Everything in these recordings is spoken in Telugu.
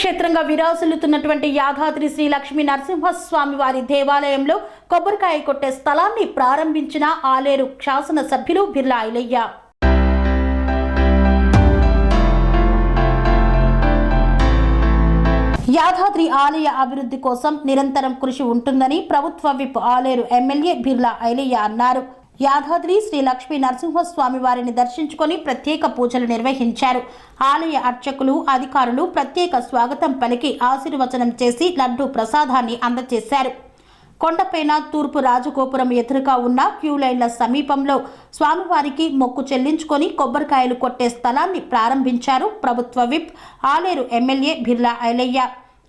పుణ్యక్షేత్రంగా విరాజిల్లుతున్నటువంటి యాదాద్రి శ్రీ లక్ష్మీ నరసింహస్వామి వారి దేవాలయంలో కొబ్బరికాయ కొట్టే స్థలాన్ని ప్రారంభించిన ఆలేరు శాసన సభ్యులు బిర్లా ఐలయ్య. యాదాద్రి ఆలయ అభివృద్ధి కోసం నిరంతరం కృషి ఉంటుందని ప్రభుత్వ విప్ ఆలేరు ఎమ్మెల్యే బిర్లా ఐలయ్య అన్నారు. యాదాద్రి శ్రీ లక్ష్మీ నరసింహస్వామి వారిని దర్శించుకొని ప్రత్యేక పూజలు నిర్వహించారు. ఆలయ అర్చకులు అధికారులు ప్రత్యేక స్వాగతం పలికి ఆశీర్వచనం చేసి లడ్డు ప్రసాదాన్ని అందజేశారు. కొండపైన తూర్పు రాజగోపురం ఎదురుగా ఉన్న క్యూ లైన్ల సమీపంలో స్వామివారికి మొక్కు చెల్లించుకొని కొబ్బరికాయలు కొట్టే స్థలాన్ని ప్రారంభించారు ప్రభుత్వ విప్ ఆలేరు ఎమ్మెల్యే బిర్లా ఐలయ్య.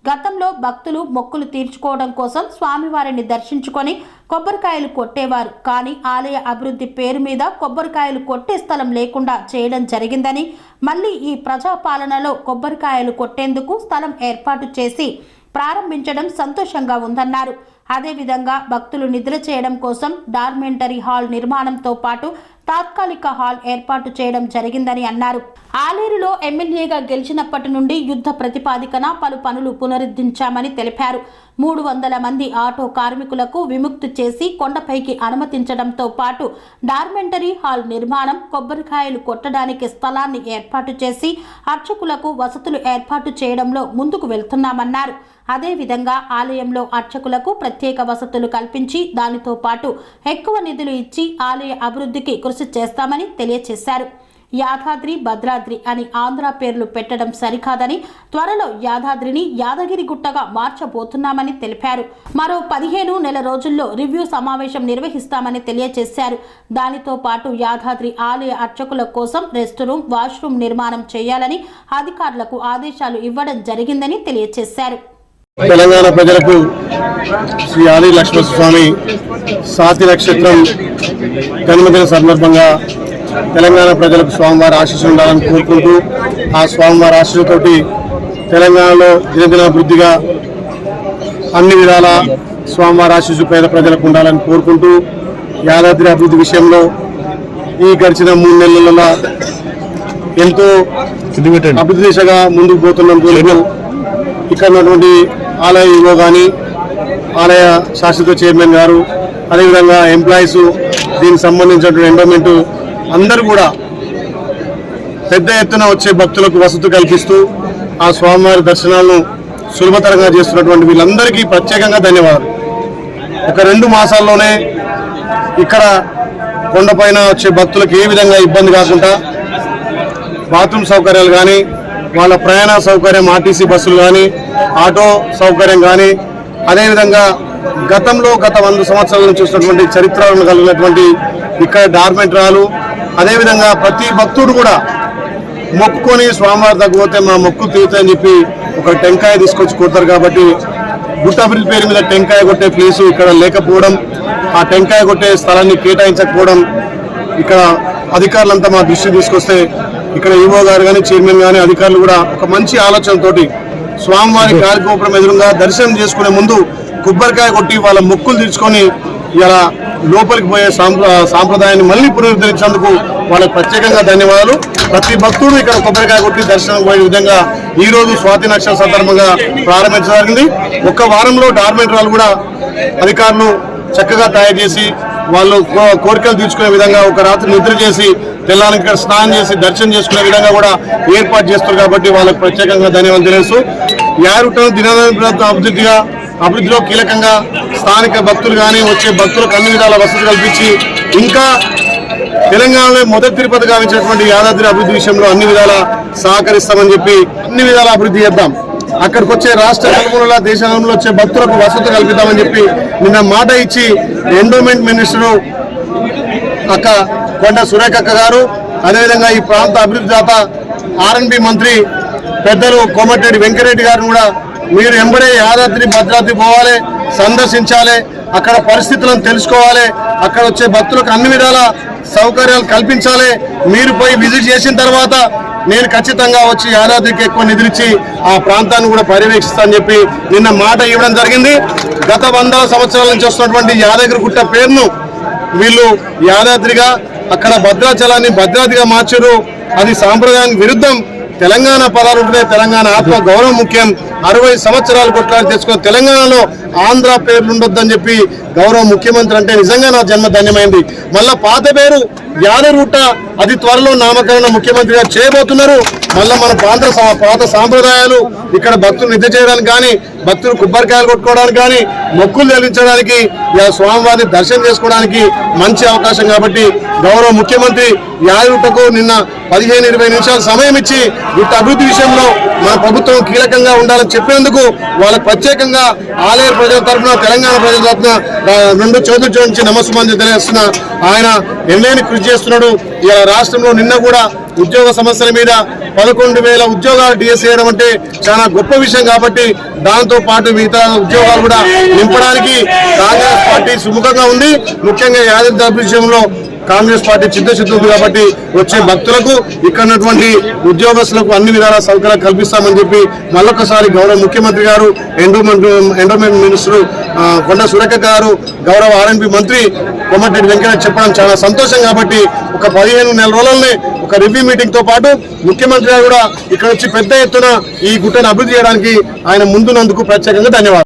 గతంలో భక్తులు మొక్కులు తీర్చుకోవడం కోసం స్వామివారిని దర్శించుకొని కొబ్బరికాయలు కొట్టేవారు. కానీ ఆలయ అభివృద్ధి పేరు మీద కొబ్బరికాయలు కొట్టే స్థలం లేకుండా చేయడం జరిగిందని మళ్ళీ ఈ ప్రజాపాలనలో కొబ్బరికాయలు కొట్టేందుకు స్థలం ఏర్పాటు చేసి ప్రారంభించడం సంతోషంగా ఉందన్నారు. అదేవిధంగా భక్తులు నిద్ర చేయడం కోసం డార్మెంటరీ హాల్ నిర్మాణంతో పాటు తాత్కాలిక హాల్ ఏర్పాటు చేయడం జరిగిందని అన్నారు. ఆలేరులో ఎమ్మెల్యేగా గెలిచినప్పటి నుండి యుద్ధ ప్రతిపాదికన పలు పనులు పునరుద్ధరించామని తెలిపారు. మూడు వందల మంది ఆటో కార్మికులకు విముక్తి చేసి కొండపైకి అనుమతించడంతో పాటు డార్మెంటరీ హాల్ నిర్మాణం కొబ్బరికాయలు కొట్టడానికి స్థలాన్ని ఏర్పాటు చేసి అర్చకులకు వసతులు ఏర్పాటు చేయడంలో ముందుకు వెళ్తున్నామన్నారు. అదేవిధంగా ఆలయంలో అర్చకులకు ప్రత్యేక వసతులు కల్పించి దానితో పాటు ఎక్కువ నిధులు ఇచ్చి ఆలయ అభివృద్ధికి కృషి చేస్తామని తెలియజేశారు యాదాద్రి భద్రాద్రి అని ఆంధ్ర పేర్లు పెట్టడం సరికాదని త్వరలో యాదాద్రిని యాదగిరి గుట్టగా మార్చబోతున్నామని తెలిపారు. మరో పదిహేను నెల రోజుల్లో రివ్యూ సమావేశం నిర్వహిస్తామని తెలియజేశారు దానితో పాటు యాదాద్రి ఆలయ అర్చకుల కోసం రెస్ట్ రూమ్ వాష్రూమ్ నిర్మాణం చేయాలని అధికారులకు ఆదేశాలు ఇవ్వడం జరిగిందని తెలియజేశారు తెలంగాణ ప్రజలకు శ్రీ ఆది లక్ష్మణస్వామి సాతి నక్షత్రం జన్మదిన సందర్భంగా తెలంగాణ ప్రజలకు స్వామివారి ఆశీస్సులు ఉండాలని కోరుకుంటూ ఆ స్వామివారి ఆశీస్సులతోటి తెలంగాణలో దినదినాభివృద్ధిగా అన్ని విధాల స్వామివారి ఆశీస్సు పేద ప్రజలకు ఉండాలని కోరుకుంటూ యాదాద్రి అభివృద్ధి విషయంలో ఈ గడిచిన మూడు నెలల ఎంతో అభివృద్ధి దిశగా ముందుకు పోతున్నందుకు ఇక్కడ ఉన్నటువంటి ఆలయ ఈవో కానీ ఆలయ శాశ్వత చైర్మన్ గారు అదేవిధంగా ఎంప్లాయీస్ దీనికి సంబంధించినటువంటి ఎండోమెంటు అందరూ కూడా పెద్ద ఎత్తున వచ్చే భక్తులకు వసతి కల్పిస్తూ ఆ స్వామివారి దర్శనాలను సులభతరంగా చేస్తున్నటువంటి వీళ్ళందరికీ ప్రత్యేకంగా ధన్యవాదాలు. ఒక రెండు మాసాల్లోనే ఇక్కడ కొండపైన వచ్చే భక్తులకు ఏ విధంగా ఇబ్బంది కాకుండా బాత్రూమ్ సౌకర్యాలు కానీ వాళ్ళ ప్రయాణ సౌకర్యం ఆర్టీసీ బస్సులు కానీ ఆటో సౌకర్యం కానీ అదేవిధంగా గతంలో గత వంద సంవత్సరాలను చూసినటువంటి చరిత్రను కలిగినటువంటి ఇక్కడ డార్మెంటరాలు అదేవిధంగా ప్రతి భక్తుడు కూడా మొక్కుకొని స్వామివారి తగ్గిపోతే మా మొక్కు తీరుతాయని చెప్పి ఒక టెంకాయ తీసుకొచ్చి కొడతారు కాబట్టి గుట్టబిల్ పేరు మీద టెంకాయ కొట్టే ప్లేసు ఇక్కడ లేకపోవడం ఆ టెంకాయ కొట్టే స్థలాన్ని కేటాయించకపోవడం ఇక్కడ అధికారులంతా మా దృష్టి తీసుకొస్తే ఇక్కడ ఈవో గారు కానీ చైర్మన్ కానీ అధికారులు కూడా ఒక మంచి ఆలోచనతోటి స్వామివారి కార్యక్రమం ఎదురుగా దర్శనం చేసుకునే ముందు కొబ్బరికాయ కొట్టి వాళ్ళ మొక్కులు తీర్చుకొని ఇలా లోపలికి పోయే సాంప్ర సాంప్రదాయాన్ని మళ్ళీ పునరుద్ధరించేందుకు వాళ్ళకి ప్రత్యేకంగా ధన్యవాదాలు. ప్రతి భక్తుడు ఇక్కడ కొబ్బరికాయ కొట్టి దర్శనం పోయే విధంగా ఈ రోజు స్వాతి నక్షత్ర సందర్భంగా ప్రారంభించడం జరిగింది. ఒక్క వారంలో డార్మెంటరాలు కూడా అధికారులు చక్కగా తయారు చేసి వాళ్ళు కో- కోరికలు తీర్చుకునే విధంగా ఒక రాత్రి నిద్ర చేసి తెల్లారి ఇక్కడ స్నానం చేసి దర్శనం చేసుకునే విధంగా కూడా ఏర్పాటు చేస్తారు కాబట్టి వాళ్ళకు ప్రత్యేకంగా ధన్యవాదాలు తెలుసు యారుటను దినాభివృద్ధి అభివృద్ధిగా అభివృద్ధిలో కీలకంగా స్థానిక భక్తులు కానీ వచ్చే భక్తులకు అన్ని విధాల వసతి కల్పించి ఇంకా తెలంగాణలో మొదటి తిరుపతి గావించినటువంటి యాదాద్రి అభివృద్ధి విషయంలో అన్ని విధాల సహకరిస్తామని చెప్పి అన్ని విధాల అభివృద్ధి చేద్దాం. అక్కడికి వచ్చే రాష్ట్ర నలుమూలల దేశంలో వచ్చే భక్తులకు వసతి కల్పిద్దామని చెప్పి నిన్న మాట ఇచ్చి ఎండోమెంట్ మినిస్టరు అక్క కొండ సురేఖక్క గారు అదేవిధంగా ఈ ప్రాంత అభివృద్ధి దాత ఆర్ఎన్బి మంత్రి పెద్దలు కోమటిరెడ్డి వెంకరెడ్డి గారు కూడా మీరు ఎంబడే యాదాద్రి భద్రాద్రి పోవాలి సందర్శించాలి అక్కడ పరిస్థితులను తెలుసుకోవాలి అక్కడ వచ్చే భక్తులకు అన్ని విధాల సౌకర్యాలు కల్పించాలి మీరు పోయి విజిట్ చేసిన తర్వాత నేను ఖచ్చితంగా వచ్చి యాదాద్రికి ఎక్కువ నిధులిచ్చి ఆ ప్రాంతాన్ని కూడా పర్యవేక్షిస్తానని చెప్పి నిన్న మాట ఇవ్వడం జరిగింది. గత వందల సంవత్సరాల నుంచి వస్తున్నటువంటి యాదగిరి గుట్ట పేరును వీళ్ళు యాదాద్రిగా అక్కడ భద్రాచలాన్ని భద్రాద్రిగా మార్చారు. అది సాంప్రదాయానికి విరుద్ధం. తెలంగాణ పదాలు ఉంటే తెలంగాణ ఆత్మ గౌరవం ముఖ్యం. అరవై సంవత్సరాలు కొట్లాడి తెచ్చుకొని తెలంగాణలో ఆంధ్ర పేర్లు ఉండొద్దని చెప్పి గౌరవ ముఖ్యమంత్రి అంటే నిజంగా నా జన్మ ధన్యమైంది. మళ్ళా పాత పేరు యాదరూట అది త్వరలో నామకరణ ముఖ్యమంత్రిగా చేయబోతున్నారు. మళ్ళా మన పాత సా- పాత సాంప్రదాయాలు ఇక్కడ భక్తులు నిద్ర చేయడానికి కానీ భక్తులు కొబ్బరికాయలు కొట్టుకోవడానికి కానీ మొక్కులు చెల్లించడానికి ఇలా స్వామివారిని దర్శనం చేసుకోవడానికి మంచి అవకాశం కాబట్టి గౌరవ ముఖ్యమంత్రి యాదరుటకు నిన్న పదిహేను ఇరవై నిమిషాలు సమయం ఇచ్చి వీటి అభివృద్ధి విషయంలో మన ప్రభుత్వం కీలకంగా ఉండాలని చెప్పినందుకు వాళ్ళకు ప్రత్యేకంగా ఆలయ ప్రజల తరఫున తెలంగాణ ప్రజల తరఫున రెండు చోదరి నుంచి నమస్సుమంది తెలియజేస్తున్న ఆయన ఎన్నైనా కృషి చేస్తున్నాడు. ఇలా రాష్ట్రంలో నిన్న కూడా ఉద్యోగ సమస్యల మీద పదకొండు వేల ఉద్యోగాలు డిఎస్ చేయడం అంటే చాలా గొప్ప విషయం కాబట్టి దాంతో పాటు మిగతా ఉద్యోగాలు కూడా నింపడానికి కాంగ్రెస్ పార్టీ సుముఖంగా ఉంది. ముఖ్యంగా యాదవ్ విషయంలో కాంగ్రెస్ పార్టీ చిత్తశుద్ధి ఉంది కాబట్టి వచ్చే భక్తులకు ఇక్కడ ఉన్నటువంటి ఉద్యోగస్తులకు అన్ని విధాల సౌకర్యాలు కల్పిస్తామని చెప్పి మళ్ళొకసారి గౌరవ ముఖ్యమంత్రి గారు ఎండోమెంట్ ఎండోమెంట్ మినిస్టర్ కొండ సురేఖ గారు గౌరవ ఆర్ఎన్పి మంత్రి కొమ్మటిరెడ్డి వెంకయ్య చెప్పడం చాలా సంతోషం కాబట్టి ఒక పదిహేను నెల రోజులనే ఒక రివ్యూ మీటింగ్తో పాటు ముఖ్యమంత్రి గారు కూడా ఇక్కడ వచ్చి పెద్ద ఎత్తున ఈ గుట్టను అభివృద్ధి చేయడానికి ఆయన ముందున్నందుకు ప్రత్యేకంగా ధన్యవాదాలు.